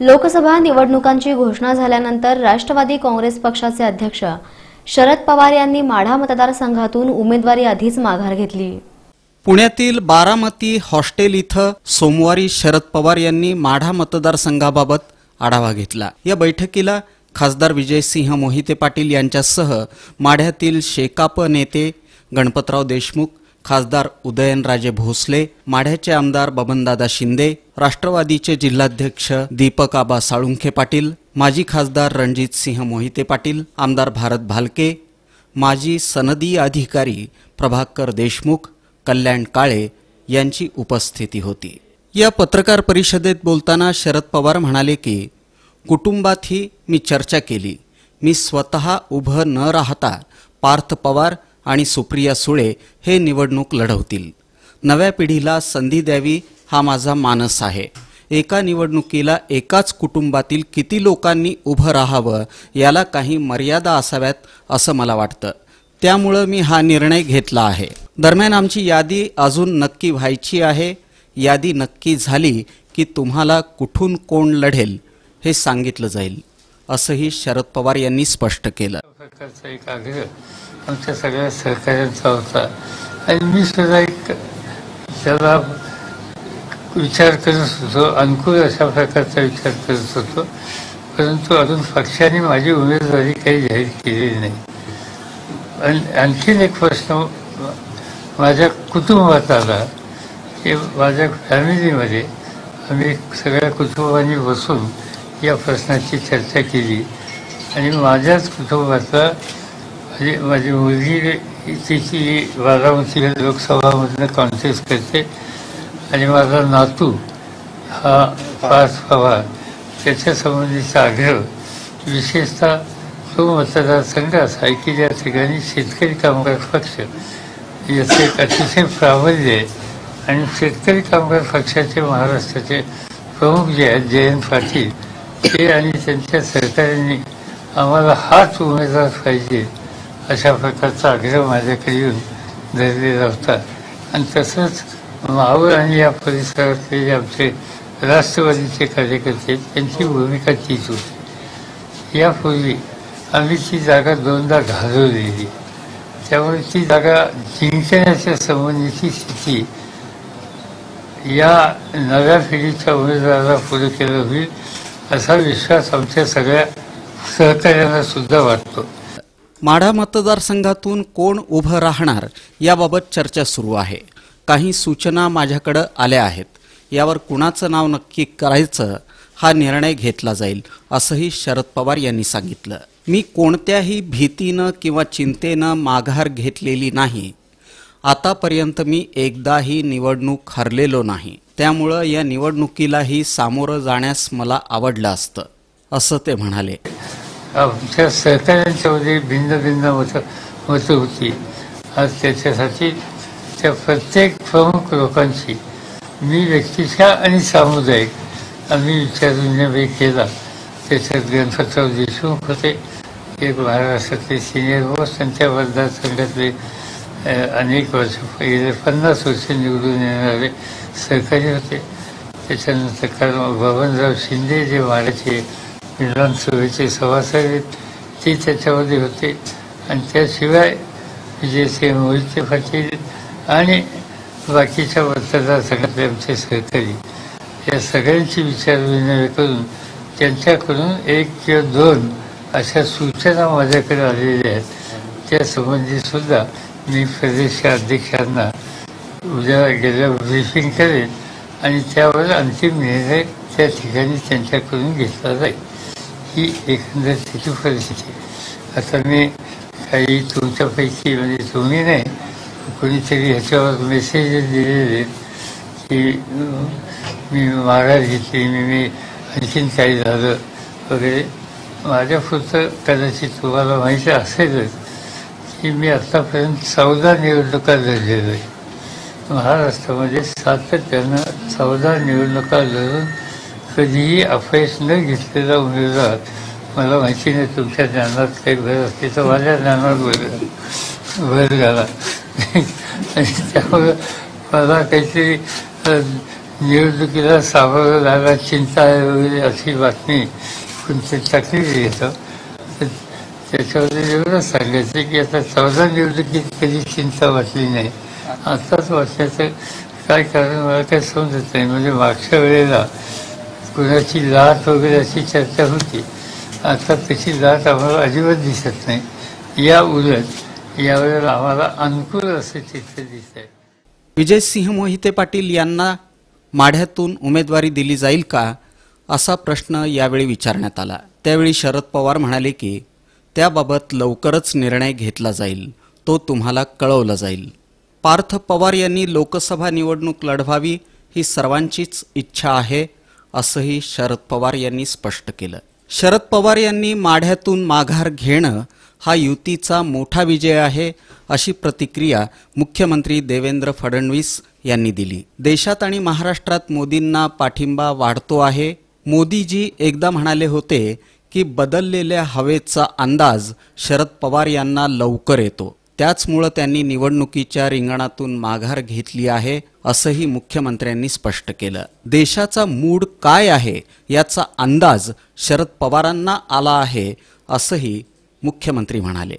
लोकसभा निवडणुकांची घोषणा झाल्यानंतर राष्ट्रवादी काँग्रेस पक्षाचे अध्यक्ष शरद पवार यांनी माढा मतदारसंघातून उमेदवारी आधीच माघार घेतली. पुण्यातील बारामती हॉस्टेल इथं सोमवारी शरद पवार यांनी माढा मतदारसंघाबाबत आढावा घेतला. या बैठकीला खासदार विजयसिंह मोहिते पाटील यांच्यासह माढ्यातील शेकाप नेते गणपतराव देशमुख खासदार उदयनराजे भोसले माढ्याचे आमदार बबनदादा शिंदे राष्ट्रवादीचे जिल्हाध्यक्ष दीपक आबा साळुंखे पाटील माजी खासदार रणजित सिंह मोहिते पाटील आमदार भारत भालके माजी सनदी अधिकारी प्रभाकर देशमुख कल्याण काळे यांची उपस्थिती होती. या पत्रकार परिषदेत बोलताना शरद पवार म्हणाले की कुटुंबातही मी चर्चा केली. मी स्वतः उभं न राहता पार्थ पवार आणि सुप्रिया सुळे हे निवडणूक लढवतील. नव्या पिढीला संधी द्यावी हा माझा मानस आहे. एका निवडणुकीला एकाच कुटुंबातील किती लोकांनी उभं राहावं याला काही मर्यादा असाव्यात असं मला वाटतं. त्यामुळं मी हा निर्णय घेतला आहे. दरम्यान आमची यादी अजून नक्की व्हायची आहे. यादी नक्की झाली की तुम्हाला कुठून कोण लढेल हे सांगितलं जाईल. असंही शरद पवार यांनी स्पष्ट केलं. एक आग्रह आमच्या सगळ्या सहकार्यांचा होता आणि मी सुद्धा एक त्याला विचार करत होतो अनुकूल अशा प्रकारचा विचार करत होतो. परंतु अजून पक्षाने माझी उमेदवारी काही जाहीर केलेली नाही. आणि आणखीन एक प्रश्न माझ्या कुटुंबात आला. की माझ्या फॅमिलीमध्ये आम्ही सगळ्या कुटुंबांनी बसून या प्रश्नाची चर्चा केली. आणि माझ्याच कुटुंबातला म्हणजे माझी मुलगी तिची बारामती लोकसभामधनं कॉन्टेस्ट करते. आणि माझा नातू हा पार्थ पवार त्याच्या संबंधीचा आग्रह विशेषतः तो मतदारसंघ असा आहे की ज्या ठिकाणी शेतकरी कामगार पक्ष याचं एक अतिशय प्राबल्य आहे. आणि शेतकरी कामगार पक्षाचे महाराष्ट्राचे प्रमुख जे आहेत जयंत पाटील ते आणि त्यांच्या सहकाऱ्यांनी आम्हाला हाच उमेदवार पाहिजे. अशा प्रकारचा आग्रह माझ्याकडे येऊन धरलेला होता आणि तसंच मावळ आणि या परिसरातले जे आमचे राष्ट्रवादीचे कार्यकर्ते त्यांची भूमिका तीच होती. यापूर्वी आम्ही ती जागा दोनदा घालवलेली. त्यामुळे ती जागा जिंकण्याच्या संबंधीची स्थिती या नव्या पिढीच्या उमेदवाराला पुढे केलं होईल असा विश्वास आमच्या सगळ्या सहकार्यांना सुद्धा वाटतो. माढा मतदारसंघातून कोण उभं राहणार याबाबत चर्चा सुरू आहे. काही सूचना माझ्याकडं आल्या आहेत. यावर कुणाचं नाव नक्की करायचं हा निर्णय घेतला जाईल असंही शरद पवार यांनी सांगितलं. मी कोणत्याही भीतीनं किंवा चिंतेनं माघार घेतलेली नाही. आतापर्यंत मी एकदाही निवडणूक हरलेलो नाही. त्यामुळं या निवडणुकीलाही सामोरं जाण्यास मला आवडलं असतं असं ते म्हणाले. आमच्या सहकाऱ्यांच्यामध्ये भिन्न भिन्न मतं मतं होती. आज त्याच्यासाठी त्या प्रत्येक प्रमुख लोकांची मी व्यक्तिशः आणि सामुदायिक आम्ही विचारविनिमय केला. त्याच्यात गणपतराव देशमुख होते एक महाराष्ट्रातले सिनियर व त्यांच्या त्या मतदारसंघातले अनेक वर्ष गेले पन्नास वर्ष निवडून येणारे सहकारी होते. त्याच्यानंतर कारण बबनराव शिंदे जे माड्याचे विधानसभेचे सभासद आहेत ते त्याच्यामध्ये होते. आणि त्याशिवाय विजयसिंह मोहिते पाटील आणि बाकीच्या मतदारसंघातले आमचे सहकारी. या सगळ्यांची विचारविनिमय करून त्यांच्याकडून एक किंवा दोन अशा सूचना माझ्याकडे आलेल्या आहेत. त्यासंबंधी सुद्धा मी प्रदेश अध्यक्षांना उद्या गेल्या ब्रीफिंग करेन आणि त्यावर अंतिम निर्णय त्या ठिकाणी त्यांच्याकडून घेतला जाईल. ही एकंदर त्याची परिस्थिती आता मी काही तुमच्यापैकी म्हणजे तुम्ही नाही कोणीतरी ह्याच्यावर मेसेज दिलेले की मी महाराज घेतली मी मी आणखीन काही झालं वगैरे. माझ्या पुरतं कदाचित तुम्हाला माहिती असेलच की मी आत्तापर्यंत चौदा निवडणुका लढलेलो आहे. महाराष्ट्रामध्ये सातत्यानं चौदा निवडणुका लढून कधीही अपयश न घेतलेला उमेदवार मला माहिती नाही तुमच्या ज्ञानात काही भर असते तर माझ्या ज्ञानात भर भर घाला. आणि त्यामुळं मला काहीतरी निवडणुकीला सामोरं जायला चिंता आहे वगैरे अशी बातमी कोणती तक्रार येतं. त्याच्यामध्ये एवढंच सांगायचं की आता चौदा निवडणुकीत कधी चिंता वाटली नाही. आताच वाटण्याचं काय कारण मला काही समजत नाही. म्हणजे मागच्या वेळेला कुणाची लाट वगैरे अशी चर्चा होती. आता त्याची लाट आम्हाला अजिबात दिसत नाही. या उलट यावेळेला आम्हाला अनुकूल असे चित्र दिसत आहे विजयसिंह मोहिते पाटील यांना माढ्यातून उमेदवारी दिली जाईल का असा प्रश्न यावेळी विचारण्यात आला. त्यावेळी शरद पवार म्हणाले की त्याबाबत लवकरच निर्णय घेतला जाईल. तो तुम्हाला कळवला जाईल. पार्थ पवार यांनी लोकसभा निवडणूक लढवावी ही सर्वांचीच इच्छा आहे. असंही शरद पवार यांनी स्पष्ट केलं. शरद पवार यांनी माढ्यातून माघार घेणं हा युतीचा मोठा विजय आहे अशी प्रतिक्रिया मुख्यमंत्री देवेंद्र फडणवीस यांनी दिली. देशात आणि महाराष्ट्रात मोदींना पाठिंबा वाढतो आहे. मोदीजी एकदा म्हणाले होते की बदललेल्या हवेचा अंदाज शरद पवार यांना लवकर येतो. त्याचमुळं त्यांनी निवडणुकीच्या रिंगणातून माघार घेतली आहे असंही मुख्यमंत्र्यांनी स्पष्ट केलं. देशाचा मूड काय आहे याचा अंदाज शरद पवारांना आला आहे असंही मुख्यमंत्री म्हणाले.